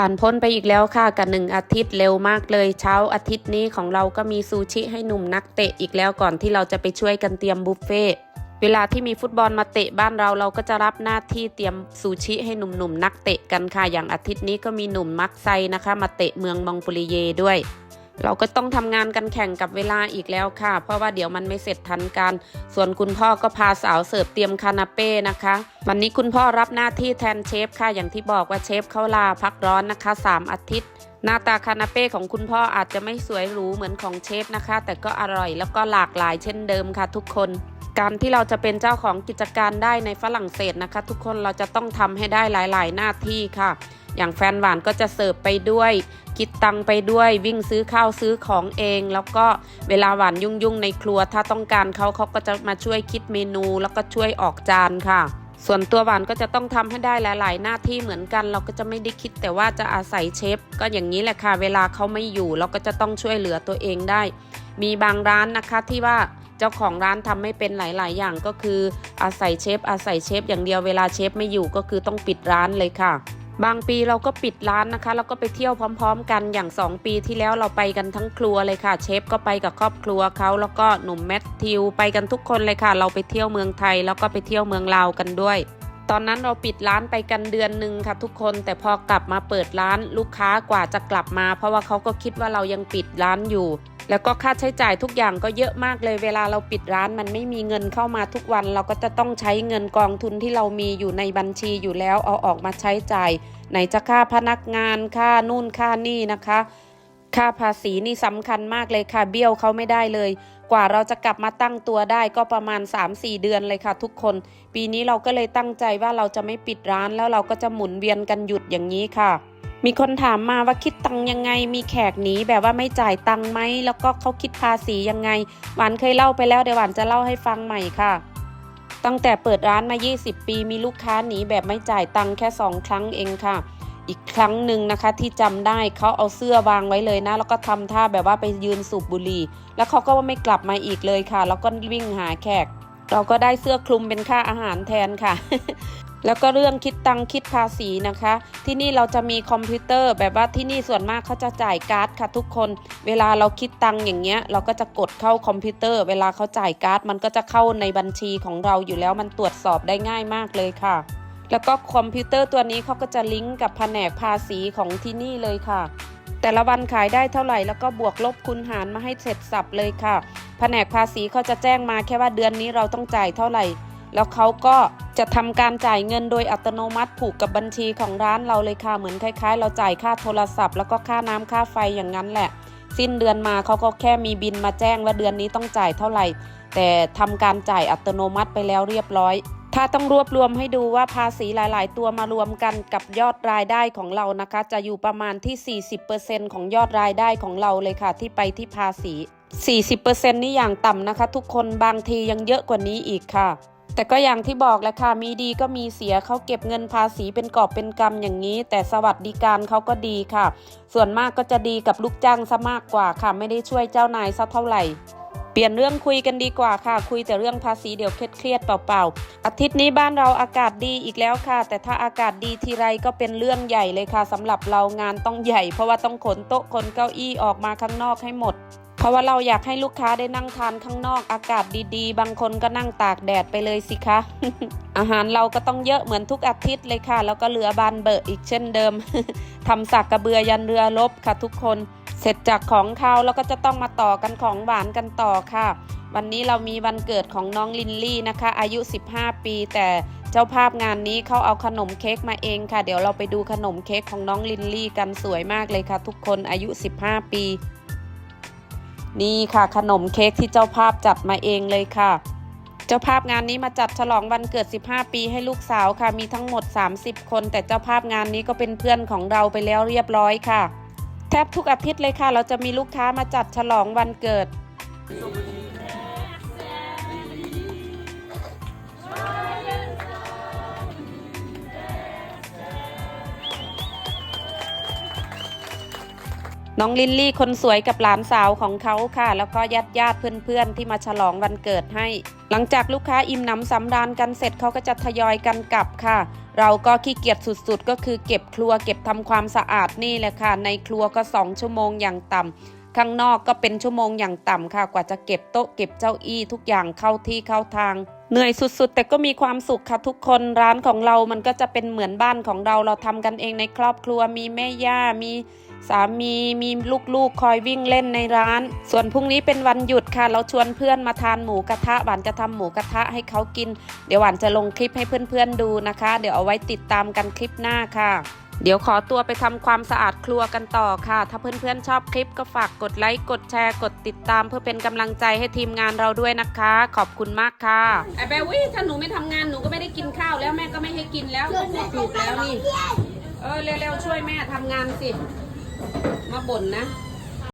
ผ่านพ้นไปอีกแล้วค่ะกับหนึ่งอาทิตย์เร็วมากเลยเช้าอาทิตย์นี้ของเราก็มีซูชิให้หนุ่มนักเตะอีกแล้วก่อนที่เราจะไปช่วยกันเตรียมบุฟเฟ่ต์เวลาที่มีฟุตบอลมาเตะบ้านเราเราก็จะรับหน้าที่เตรียมซูชิให้หนุ่มๆนักเตะกันค่ะอย่างอาทิตย์นี้ก็มีหนุ่มมักไซนะคะ มาเตะเมืองมองปุริเยด้วย เราก็ต้องทำงานกันแข่งกับเวลาอีกแล้วค่ะ เพราะว่าเดี๋ยวมันไม่เสร็จทันกัน ส่วนคุณพ่อก็พาสาวเสิร์ฟเตรียมคานาเป้นะคะ วันนี้คุณพ่อรับหน้าที่แทนเชฟค่ะ อย่างที่บอกว่าเชฟเขาลาพักร้อนนะคะ 3 อาทิตย์ หน้าตาคานาเป้ของคุณพ่ออาจจะไม่สวยหรูเหมือนของเชฟนะคะ แต่ก็อร่อยแล้วก็หลากหลายเช่นเดิมค่ะ ทุกคนการที่เราจะเป็นเจ้าของกิจการได้ในฝรั่งเศสนะคะ ทุกคนเราจะต้องทำให้ได้หลาย ๆ หน้าที่ค่ะ อย่างแฟนหวานก็จะเสิร์ฟไปด้วย คิดตังไปด้วยวิ่งซื้อข้าวซื้อของเอง แล้วก็เวลาหวานยุ่งๆในครัว ถ้าต้องการเขาเขาก็จะมาช่วยคิดเมนู แล้วก็ช่วยออกจานค่ะส่วนตัวหวานก็จะต้องทำให้ได้หลาย ๆ หน้าที่เหมือนกัน เราก็จะไม่ได้คิดแต่ว่าจะอาศัยเชฟก็อย่างนี้แหละค่ะ เวลาเขาไม่อยู่ เราก็จะต้องช่วยเหลือตัวเองได้ มีบางร้านนะคะที่ว่าเจ้าของร้านทำไม่เป็นหลาย ๆ อย่างก็คืออาศัยเชฟอาศัยเชฟอย่างเดียวเวลาเชฟไม่อยู่ก็คือต้องปิดร้านเลยค่ะ บางปีเราก็ปิดร้านนะคะ แล้วก็ไปเที่ยวพร้อม ๆ กันอย่าง 2 ปีที่แล้วเราไปกันทั้งครัวเลยค่ะ เชฟก็ไปกับครอบครัวเขาแล้วก็หนุ่มแมทธิวไปกันทุกคนเลยค่ะ เราไปเที่ยวเมืองไทย แล้วก็ไปเที่ยวเมืองลาวกันด้วย ตอนนั้นเราปิดร้านไปกันเดือนหนึ่งค่ะ ทุกคนแต่พอกลับมาเปิดร้านลูกค้ากว่าจะกลับมา เพราะว่าเขาก็คิดว่าเรายังปิดร้านอยู่ แล้วก็ค่าใช้จ่ายทุกอย่างก็เยอะมากเลย เวลาเราปิดร้านมันไม่มีเงินเข้ามาทุกวัน เราก็จะต้องใช้เงินกองทุนที่เรามีอยู่ในบัญชีอยู่แล้วเอาออกมาใช้จ่ายไหนจะค่าพนักงานค่านู่นค่านี่นะคะ ค่าภาษีนี่สำคัญมากเลยค่ะ เบี้ยวเขาไม่ได้เลย กว่าเราจะกลับมาตั้งตัวได้ก็ประมาณ 3-4 เดือนเลยค่ะ ทุกคน ปีนี้เราก็เลยตั้งใจว่าเราจะไม่ปิดร้านแล้วเราก็จะหมุนเวียนกันหยุดอย่างนี้ค่ะ มีคนถามมาว่าคิดตังยังไง มีแขกหนีแบบว่าไม่จ่ายตังไหม แล้วก็เขาคิดภาษียังไง หวานเคยเล่าไปแล้วเดี๋ยวหวานจะเล่าให้ฟังใหม่ค่ะ ตั้งแต่เปิดร้านมา 20 ปีมีลูกค้าหนีแบบไม่จ่ายตังแค่ 2 ครั้งเองค่ะ อีกครั้งหนึ่งนะคะที่จำได้เขาเอาเสื้อวางไว้เลยนะ แล้วก็ทำท่าแบบว่าไปยืนสูบบุหรี่ แล้วเขาก็ไม่กลับมาอีกเลยค่ะ แล้วก็วิ่งหาแขก เราก็ได้เสื้อคลุมเป็นค่าอาหารแทนค่ะ แล้วก็เรื่องคิดตังคิดภาษีนะคะ ที่นี่เราจะมีคอมพิวเตอร์ แบบว่าที่นี่ส่วนมากเขาจะจ่ายการ์ดค่ะทุกคน เวลาเราคิดตังอย่างเงี้ย เราก็จะกดเข้าคอมพิวเตอร์ เวลาเขาจ่ายการ์ดมันก็จะเข้าในบัญชีของเราอยู่แล้วมันตรวจสอบได้ง่ายมากเลยค่ะ แล้วก็คอมพิวเตอร์ตัวนี้เขาก็จะลิงก์กับแผนกภาษีของที่นี่เลยค่ะ แต่ละวันขายได้เท่าไหร่แล้วก็บวกลบคูณหารมาให้เสร็จสับเลยค่ะ แผนกภาษีเขาจะแจ้งมาแค่ว่าเดือนนี้เราต้องจ่ายเท่าไหร่ แล้วเขาก็จะทำการจ่ายเงินโดยอัตโนมัติผูกกับบัญชีของร้านเราเลยค่ะเหมือนคล้าย ๆ เราจ่ายค่าโทรศัพท์ แล้วก็ค่าน้ำค่าไฟอย่างนั้นแหละ สิ้นเดือนมาเขาก็แค่มีบินมาแจ้งว่าเดือนนี้ต้องจ่ายเท่าไหร่ แต่ทำการจ่ายอัตโนมัติไปแล้วเรียบร้อย ถ้าต้องรวบรวมให้ดูว่าภาษีหลาย ๆ ตัวมารวมกันกับยอดรายได้ของเรานะคะ จะอยู่ประมาณที่ 40%ของยอดรายได้ของเราเลยค่ะ ที่ไปที่ภาษี 40%นี่อย่างต่ำนะคะ ทุกคนบางทียังเยอะกว่านี้อีกค่ะ แต่ก็อย่างที่บอกแหละค่ะมีดีก็มีเสียเขาเก็บเงินภาษีเป็นกอบเป็นกำอย่างนี้ แต่สวัสดิการเขาก็ดีค่ะ ส่วนมากก็จะดีกับลูกจ้างซะมากกว่าค่ะ ไม่ได้ช่วยเจ้านายสักเท่าไหร่ เปลี่ยนเรื่องคุยกันดีกว่าค่ะ คุยแต่เรื่องภาษีเดี๋ยวเครียดเปล่าๆอาทิตย์นี้บ้านเราอากาศดีอีกแล้วค่ะ แต่ถ้าอากาศดีทีไรก็เป็นเรื่องใหญ่เลยค่ะสำหรับเรางานต้องใหญ่ เพราะว่าต้องขนโต๊ะขนเก้าอี้ออกมาข้างนอกให้หมด ราะว่าเราอยากให้ลูกค้าได้นั่งทานข้างนอกอากาศดีๆ บางคนก็นั่งตากแดดไปเลยสิคะ อาหารเราก็ต้องเยอะเหมือนทุกอาทิตย์เลยค่ะ แล้วก็เรือบานเบอร์อีกเช่นเดิมทำสักกระเบือยันเรือลบค่ะทุกคน เสร็จจากของข้าวแล้วก็จะต้องมาต่อกันของหวานกันต่อค่ะ วันนี้เรามีวันเกิดของน้องลินลี่นะคะ อายุ 15 ปี แต่เจ้าภาพงานนี้เขาเอาขนมเค้กมาเองค่ะ เดี๋ยวเราไปดูขนมเค้กของน้องลินลี่กันสวยมากเลยค่ะ ทุกคนอายุ 15 ปี นี่ค่ะขนมเค้กที่เจ้าภาพจัดมาเองเลยค่ะ เจ้าภาพงานนี้มาจัดฉลองวันเกิด 15 ปีให้ลูกสาวค่ะ มีทั้งหมด 30 คน แต่เจ้าภาพงานนี้ก็เป็นเพื่อนของเราไปแล้วเรียบร้อยค่ะ แทบทุกอาทิตย์เลยค่ะ เราจะมีลูกค้ามาจัดฉลองวันเกิด น้องลินลี่คนสวยกับหลานสาวของเขาค่ะ แล้วก็ญาติญาติเพื่อนๆ ที่มาฉลองวันเกิดให้ หลังจากลูกค้าอิ่มหนำสำราญกันเสร็จเขาก็จะทยอยกันกลับค่ะ เราก็ขี้เกียจสุดๆ ก็คือเก็บครัวเก็บทำความสะอาดนี่แหละค่ะ ในครัวก็ 2 ชั่วโมงอย่างต่ำข้างนอกก็เป็นชั่วโมงอย่างต่ำค่ะ กว่าจะเก็บโต๊ะเก็บเจ้าอี้ทุกอย่างเข้าที่เข้าทางเหนื่อยสุดๆ แต่ก็มีความสุขค่ะทุกคนร้านของเรามันก็จะเป็นเหมือนบ้านของเราเราทำกันเองในครอบครัวมีแม่ย่ามี สามีมีลูกๆคอยวิ่งเล่นในร้าน ส่วนพรุ่งนี้เป็นวันหยุดค่ะ เราชวนเพื่อนมาทานหมูกระทะหวานจะทำหมูกระทะให้เขากิน เดี๋ยวหวานจะลงคลิปให้เพื่อนๆดูนะคะ เดี๋ยวเอาไว้ติดตามกันคลิปหน้าค่ะ เดี๋ยวขอตัวไปทำความสะอาดครัวกันต่อค่ะ ถ้าเพื่อนๆชอบคลิปก็ฝากกดไลค์กดแชร์กดติดตาม เพื่อเป็นกำลังใจให้ทีมงานเราด้วยนะคะ ขอบคุณมากค่ะไอ้แบวิถ้าหนูไม่ทำงานหนูก็ไม่ได้กินข้าวแล้วแม่ก็ไม่ให้กินแล้วถูกแล้วนี่เออเร็วๆช่วยแม่ทำงานสิ มาบ่นนะ